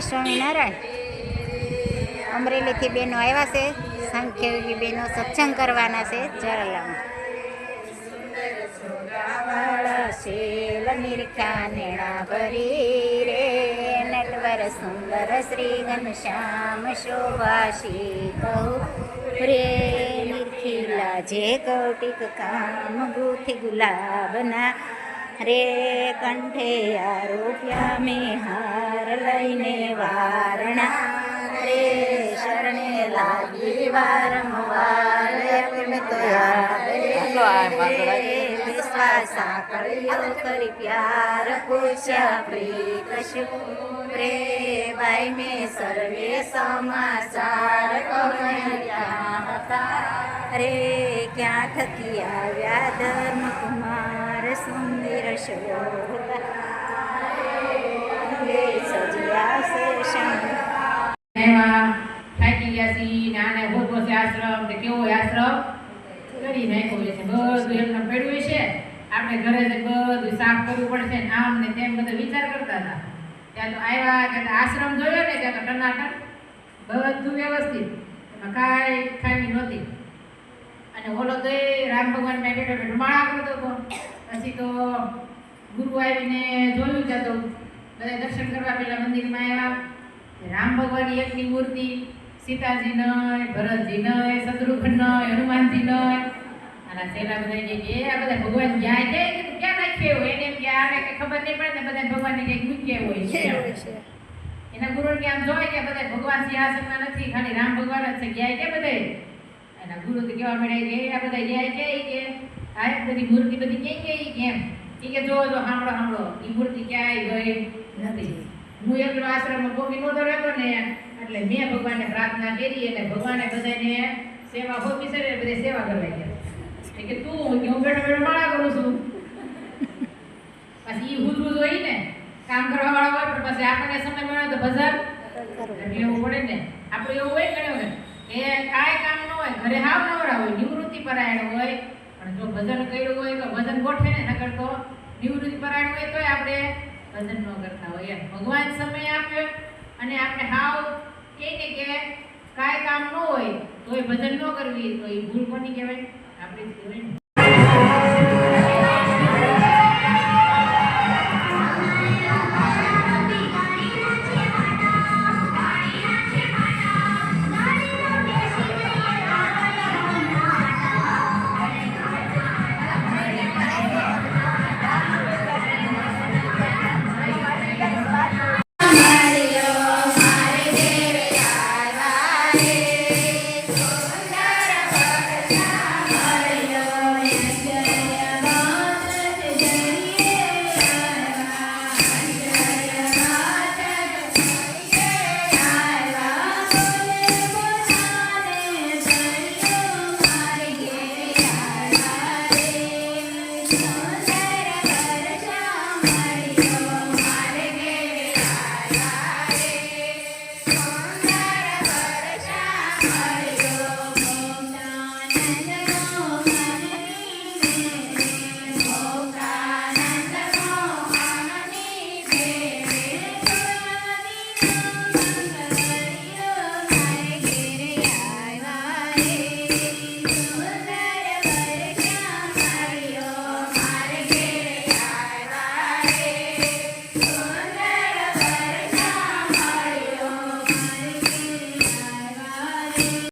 સ્વામિનારાયણ અમરેલીથી બેનો આવ્યા છે. સંખ્યાયોગી બેનો સત્સંગ કરવાના છે જરલામાં ભરી રે. નટવર સુંદર શ્રી ઘનશ્યામ શોભાશી કહું. રે નિખિલા જે કૌટિક કામ ગુલાબના રે કંઠે આરોપ્યા મેં હાર લઈને વારણા રે શરણે લાગી વારંવાર વિશ્વાસ આકળ્યો કરી પ્યાર પૂછ્યા પ્રીત શું રે ભાઈ મેં સર્વે સમાચાર કહ્યા હતા રે ક્યાં થકી આવ્યા ધર્મ કુમાર સુંદર એમાં થાકી ગયા છીએ ને આને ભોગવો છે આશ્રમ, ને કેવો આશ્રમ? કરી નાખ્યો છે. બધું એમને પડ્યું છે. આપણે ઘરે જ બધું સાફ કરવું પડશે, ને આમ ને તેમ બધો વિચાર કરતા હતા. ત્યાં તો આવ્યા કે આશ્રમ જોયો ને, ત્યાં તો ટનાટન બધું વ્યવસ્થિત. એમાં કાંઈ ખામી નહોતી. અને ઓલો તો રામ ભગવાન બેઠેલો બેઠો બેઠો માળા કરતો હતો પછી તો ગુરુ આવીને જોયું જતો બધા દર્શન કરવા પેલા મંદિરમાં આવ્યા. રામ ભગવાનની એકની મૂર્તિ સીતાજી નય ભરતજી નય શત્રુઘ્ન નય હનુમાનજી નય. અને તેના બધા કે એ આ બધા ભગવાન ક્યાં છે? કે ક્યાં નાખ્યો હોય? એને એમ કે આને કે ખબર નહીં પડે ને બધા ભગવાનને કંઈક મૂક્યા હોય છે. એના ગુરુ કે આમ જોય કે બધા ભગવાન સિંહાસનમાં નથી ખાલી રામ ભગવાન જ છે. ગયા કે બધે એના ગુરુ તો કેવા મળે કે આ બધા ન્યાય કે કે? આ બધી મૂર્તિ બધી ક્યાં કે કેમ એ કે જો જો સાંભળો સાંભળો એ મૂર્તિ ક્યાંય ગઈ નથી. હું એકલો આશ્રમમાં ભોગી નહોતો રહેતો ને એટલે મેં ભગવાનને પ્રાર્થના કરી અને ભગવાને બધાને સેવા હોપી છે ને બધા સેવા કરવા ગયા. એટલે કે તું કે હું બેઠો બેઠો માળા કરું છું. પછી ઈ હુજવું હોય ને કામ કરવા વાળા હોય પણ પછી આપણને સમય મળે તો એટલે એવું પડે ને. આપણે એવું હોય ગણ્યો ને કે કાંઈ ઘરે હાવ નવરા હોય, નિવૃત્તિ પરાયણ હોય, પણ જો ભજન કર્યું હોય તો ભજન ગોઠવે ને નકર તો નિવૃત્તિ પરાયણ હોય તોય આપણે ભજન ન કરતા હોય એમ. ભગવાન સમય આપ્યો અને આપણે હાવ કહીને કે કાંઈ કામ ન હોય તોય ભજન ન કરવી તો એ ભૂલ કોની કહેવાય? આપણી કહેવાય